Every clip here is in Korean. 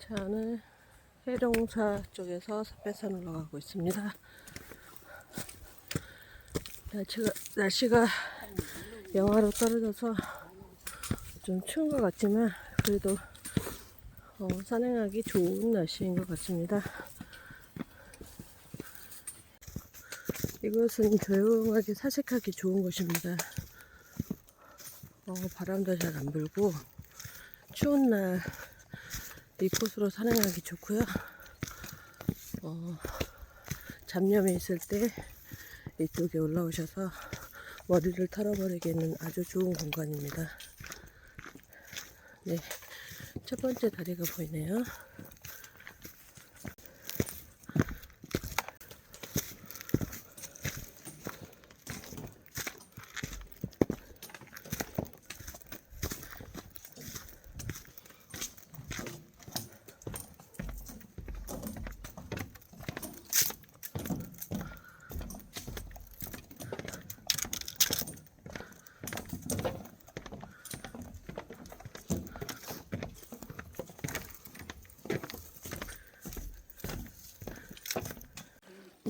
저는 해룡사 쪽에서 삽배산 올라가고 있습니다. 날씨가, 날씨가 영하로 떨어져서 좀 추운 것 같지만 그래도 어, 산행하기 좋은 날씨인 것 같습니다. 이곳은 조용하게 사색하기 좋은 곳입니다. 어, 바람도 잘 안 불고 추운 날 이곳으로 산행하기 좋고요. 어, 잡념이 있을 때 이쪽에 올라오셔서 머리를 털어버리기에는 아주 좋은 공간입니다. 네, 첫 번째 다리가 보이네요.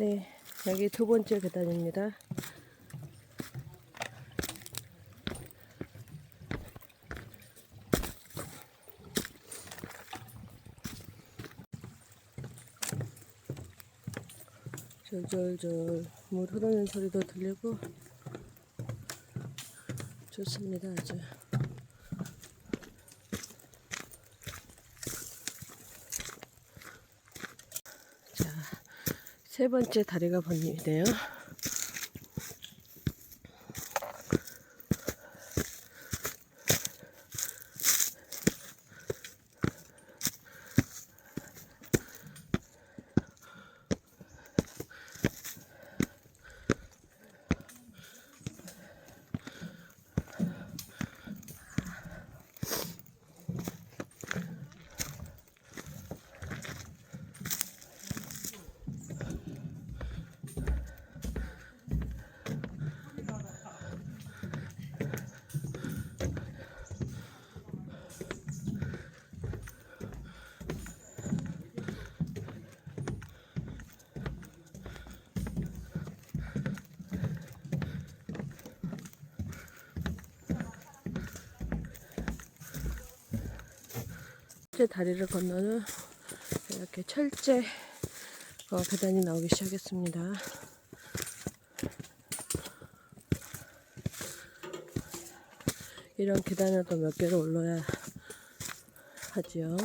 네, 여기 두 번째 계단입니다. 졸졸졸 물 흐르는 소리도 들리고 좋습니다 아주 세 번째 다리가 보이네요. 철제 다리를 건너는 이렇게 철제 어, 계단이 나오기 시작했습니다. 이런 계단을 또몇 개를 올라야 하지요.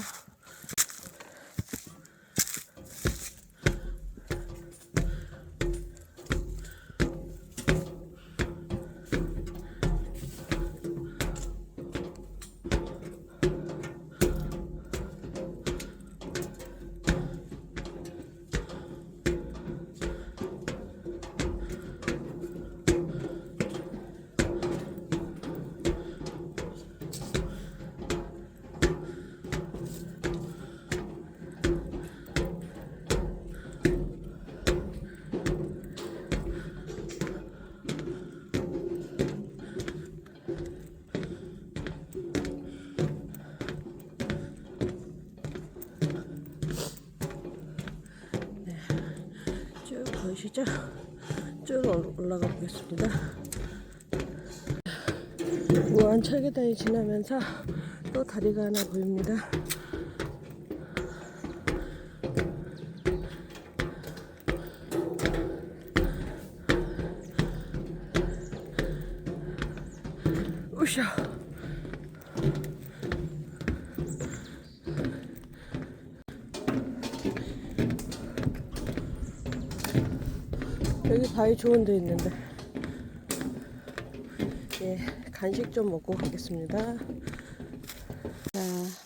보이시죠? 쭉 올- 올라가 보겠습니다. 무한 철계단이 지나면서 또 다리가 하나 보입니다. 으쌰. 여기 바위 좋은 데 있는데. 예, 간식 좀 먹고 가겠습니다. 자,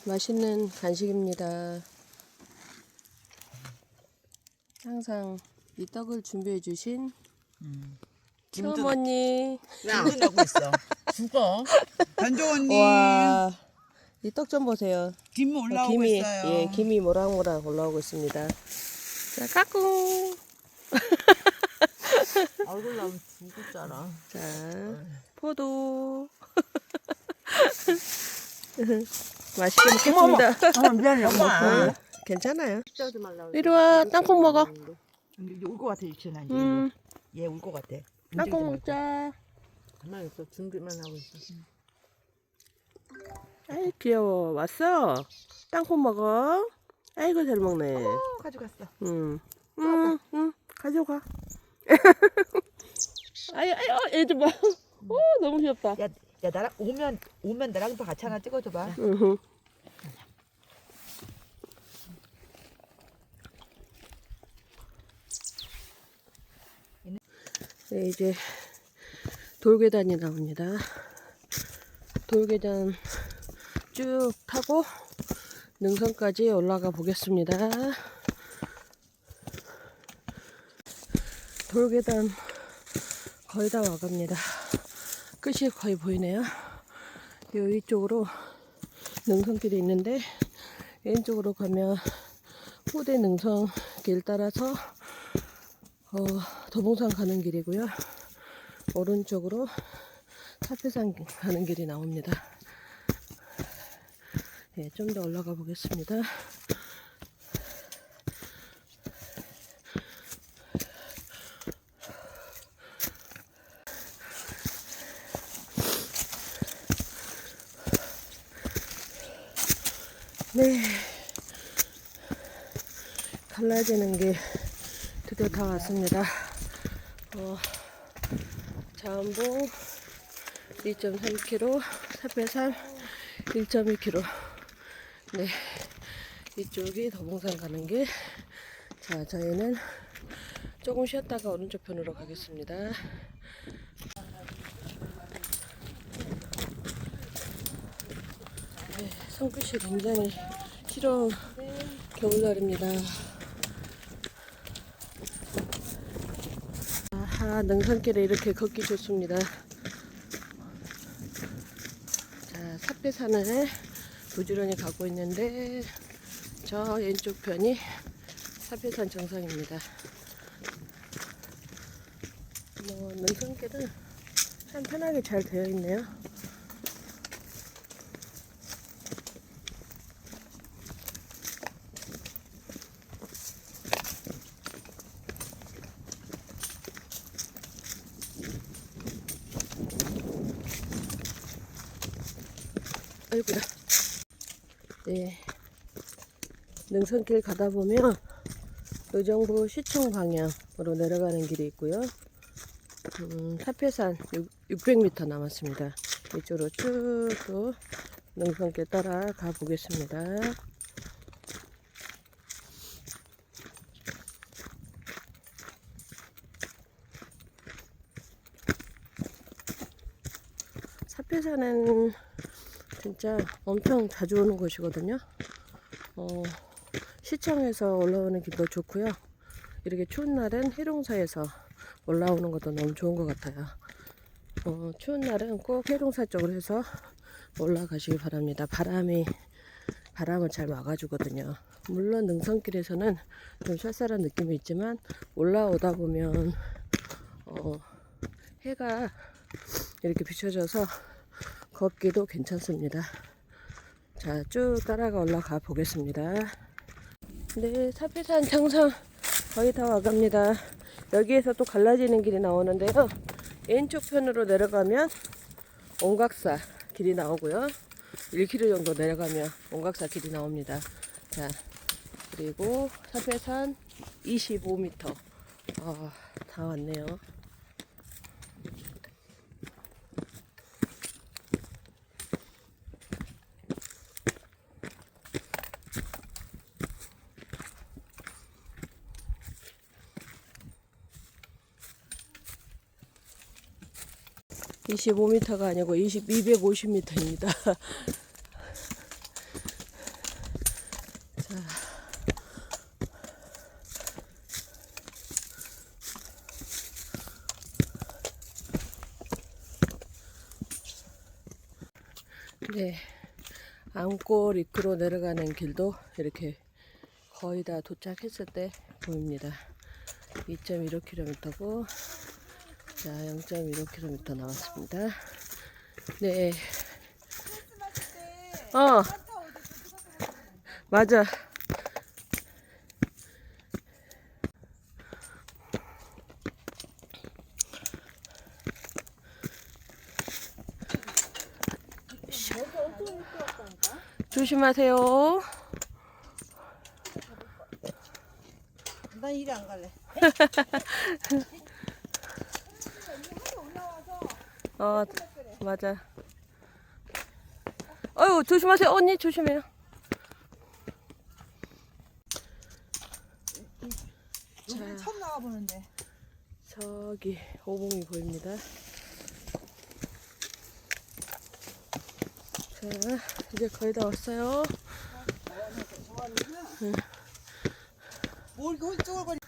맛있는 간식입니다. 항상 이 떡을 준비해 주신 시어머니. 왜안 끝나고 있어? 죽어. 단조원님 와, 이 떡 좀 보세요. 김 올라오고 김이 있어요. 예, 김이 모락모락 올라오고 있습니다. 자, 까꿍. 얼굴 나오면 죽었잖아. 자, 포도. 맛있게 먹겠습니다. 어, 미안해 엄마. 어, 괜찮아요. 짜지 말라고. 이리 와, 땅콩 먹어. 울것 같아 이제. 음, 얘울 것 같아. 땅콩 먹자. 가만히 있어 준비만 하고 있어. 아이 귀여워. 왔어. 땅콩 먹어. 아이고 잘 먹네. 어, 가져갔어. 음, 음, 음, 가져가. 어, 얘좀 봐. 오, 너무 귀엽다. 야, 야 나랑 오면 오면 나랑 또 같이 하나 찍어줘봐. 으흠. 네, 이제 돌계단이 나옵니다. 돌계단 쭉 타고 능선까지 올라가 보겠습니다. 돌계단 거의 다 와갑니다. 끝이 거의 보이네요. 요 위쪽으로 능선길이 있는데 왼쪽으로 가면 호대 능선 길 따라서 어, 도봉산 가는 길이고요. 오른쪽으로 사패산 가는 길이 나옵니다. 예, 좀 더 올라가 보겠습니다. 네. 갈라지는 게 드디어 다 왔습니다. 어, 자원봉 2.3km, 사배산 1.2km. 네. 이쪽이 더봉산 가는 길. 자, 저희는 조금 쉬었다가 오른쪽 편으로 가겠습니다. 네, 손끝이 굉장히 싫어 겨울날입니다. 아하, 능선길에 이렇게 걷기 좋습니다. 자, 삿배산을 부지런히 가고 있는데 저 왼쪽 편이 삿배산 정상입니다. 뭐 능선길은 참 편하게 잘 되어 있네요. 아이고야. 네. 능선길 가다 보면 의정부 시청 방향으로 내려가는 길이 있고요. 음, 사패산 600m 남았습니다. 이쪽으로 쭉 또 능선길 따라 가 보겠습니다. 사패산은 진짜 엄청 자주 오는 곳이거든요. 어, 시청에서 올라오는 길도 좋고요. 이렇게 추운 날은 해룡사에서 올라오는 것도 너무 좋은 것 같아요. 어, 추운 날은 꼭 해룡사 쪽으로 해서 올라가시기 바랍니다. 바람이 바람을 잘 막아주거든요. 물론 능선길에서는 좀 쌀쌀한 느낌이 있지만 올라오다 보면 어, 해가 이렇게 비춰져서 걷기도 괜찮습니다. 자, 쭉 따라가 올라가 보겠습니다. 네, 사패산 정상 거의 다 와갑니다. 여기에서 또 갈라지는 길이 나오는데요. 왼쪽 편으로 내려가면 온각사 길이 나오고요. 1km 정도 내려가면 온각사 길이 나옵니다. 자, 그리고 사패산 25m. 아, 다 왔네요. 이십오 미터가 아니고 20, 250m입니다. 자. 네. 암골 입구로 내려가는 길도 이렇게 거의 다 도착했을 때 보입니다. 2.15km고 자, 0.15km 나왔습니다. 네. 어, 맞아. 조심하세요. 난 이리 안 갈래. 어, 맞아. 어유 조심하세요. 언니 조심해요. 여기 처음 나가보는데. 저기 오봉이 보입니다. 자, 이제 거의 다 왔어요. 뭘 이렇게 홀쭉거리.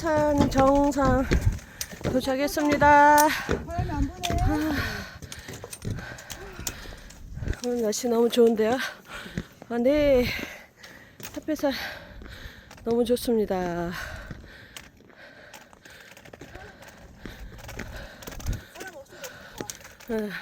산 정상 도착했습니다. 부네. 오늘 날씨 너무 좋은데요. 아, 네. 삿배산 너무 좋습니다. 아,